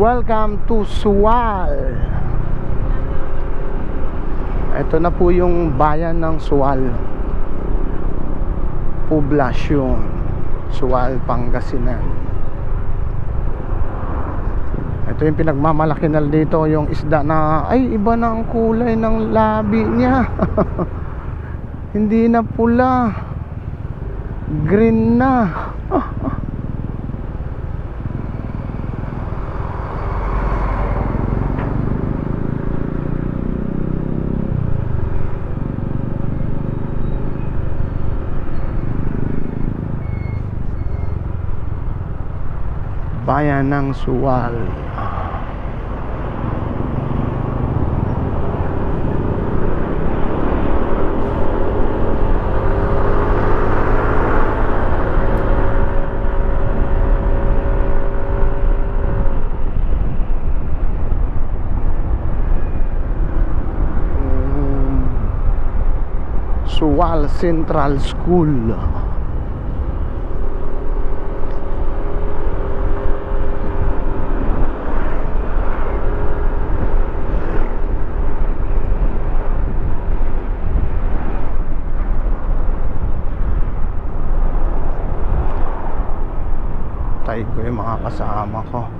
Welcome to Suwal. Ito na po yung bayan ng Suwal. Poblasyon Suwal, Pangasinan. Ito yung pinagmamalaki na dito Yung isda na Ay iba na ang kulay ng labi niya. Hindi na pula. Green na Bayan ng Suwal. Mm, Suwal Central School Tayo ko yung mga kasama ko